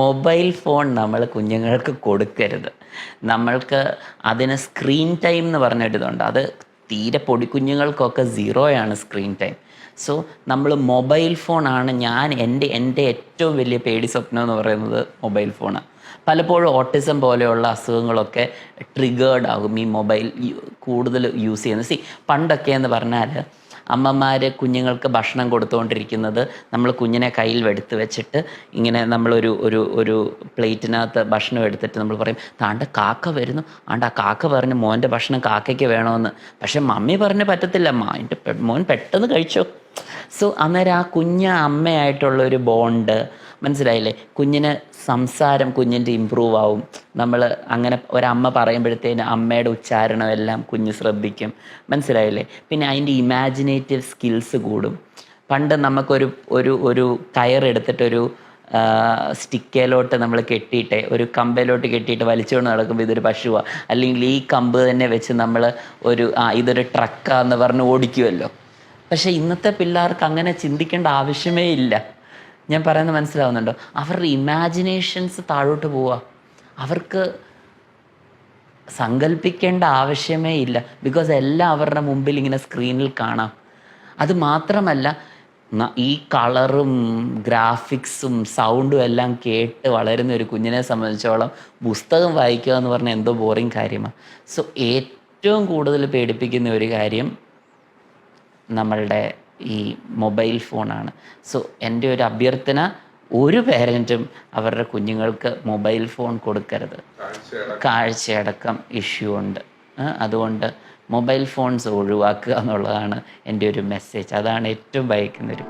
Mobile phone നമ്മൾ കുഞ്ഞുങ്ങൾക്ക് കൊടുക്കരുത്. നമ്മൾക്ക് അതിന് സ്ക്രീൻ ടൈം എന്ന് പറഞ്ഞിട്ടുണ്ട് അത് തീരെ പൊടി കുഞ്ഞുങ്ങൾക്കൊക്കെ സീറോയാണ് സ്ക്രീൻ ടൈം. സോ നമ്മൾ മൊബൈൽ ഫോണാണ് ഞാൻ എന്റെ എന്റെ ഏറ്റവും വലിയ പേടി സ്വപ്നം എന്ന് പറയുന്നത് മൊബൈൽ ഫോണാണ് പലപ്പോഴും ഓട്ടിസം പോലെയുള്ള അസുഖങ്ങളൊക്കെ ട്രിഗേർഡ് ആകും ഈ മൊബൈൽ കൂടുതൽ യൂസ് ചെയ്യുന്നത്. സി പണ്ടൊക്കെ എന്ന് പറഞ്ഞാൽ അമ്മമാർ കുഞ്ഞുങ്ങൾക്ക് ഭക്ഷണം കൊടുത്തുകൊണ്ടിരിക്കുന്നത് നമ്മൾ കുഞ്ഞിനെ കയ്യിൽ എടുത്ത് വെച്ചിട്ട് ഇങ്ങനെ നമ്മളൊരു ഒരു ഒരു പ്ലേറ്റിനകത്ത് ഭക്ഷണം എടുത്തിട്ട് നമ്മൾ പറയും താണ്ട കാക്ക വരുന്നു. ആണ്ട് കാക്ക പറഞ്ഞ് മോന്റെ ഭക്ഷണം കാക്കയ്ക്ക് വേണമെന്ന് പക്ഷെ മമ്മി പറഞ്ഞ് പറ്റത്തില്ല അമ്മ എന്റെ മോൻ പെട്ടെന്ന് കഴിച്ചോ. സോ അന്നേരം ആ കുഞ്ഞ അമ്മയായിട്ടുള്ള ഒരു ബോണ്ട് മനസ്സിലായില്ലേ? കുഞ്ഞിന് സംസാരം കുഞ്ഞിന്റെ ഇമ്പ്രൂവ് ആവും. നമ്മൾ അങ്ങനെ ഒരമ്മ പറയുമ്പോഴത്തേന് അമ്മയുടെ ഉച്ചാരണം എല്ലാം കുഞ്ഞ് ശ്രദ്ധിക്കും. മനസ്സിലായില്ലേ? പിന്നെ അതിന്റെ ഇമാജിനേറ്റീവ് സ്കിൽസ് കൂടും. പണ്ട് നമുക്കൊരു ഒരു ഒരു കയറെടുത്തിട്ടൊരു സ്റ്റിക്കയിലോട്ട് നമ്മൾ കെട്ടിയിട്ട് ഒരു കമ്പയിലോട്ട് കെട്ടിയിട്ട് വലിച്ചുകൊണ്ട് നടക്കുമ്പോൾ ഇതൊരു പശുവാണ് അല്ലെങ്കിൽ ഈ കമ്പ് തന്നെ വെച്ച് നമ്മൾ ഒരു ആ ഇതൊരു ട്രക്കാന്ന് പറഞ്ഞ് ഓടിക്കുമല്ലോ പക്ഷേ ഇന്നത്തെ പിള്ളേർക്ക് അങ്ങനെ ചിന്തിക്കേണ്ട ആവശ്യമേ ഇല്ല. ഞാൻ പറയുന്നത് മനസ്സിലാവുന്നുണ്ടോ? അവരുടെ ഇമാജിനേഷൻസ് താഴോട്ട് പോവുക അവർക്ക് സങ്കല്പിക്കേണ്ട ആവശ്യമേ ഇല്ല. ബിക്കോസ് എല്ലാം അവരുടെ മുമ്പിൽ ഇങ്ങനെ സ്ക്രീനിൽ കാണാം. അത് മാത്രമല്ല ഈ കളറും ഗ്രാഫിക്സും സൗണ്ടും എല്ലാം കേട്ട് വളരുന്ന ഒരു കുഞ്ഞിനെ സംബന്ധിച്ചോളം പുസ്തകം വായിക്കുക എന്ന് പറഞ്ഞാൽ എന്തോ ബോറിങ് കാര്യമാണ് സോ ഏറ്റവും കൂടുതൽ പേടിപ്പിക്കുന്ന ഒരു കാര്യം നമ്മളുടെ ഈ മൊബൈൽ ഫോണാണ്. സോ എന്റെ ഒരു അഭ്യർത്ഥന ഒരു പേരന്റും അവരുടെ കുഞ്ഞുങ്ങൾക്ക് മൊബൈൽ ഫോൺ കൊടുക്കരുത്. കാഴ്ചയടക്കം. ഇഷ്യൂ ഉണ്ട്. അതുകൊണ്ട് മൊബൈൽ ഫോൺസ് ഒഴിവാക്കുക എന്നുള്ളതാണ് എന്റെ ഒരു മെസ്സേജ്. അതാണ് ഏറ്റവും ഭയക്കുന്നൊരു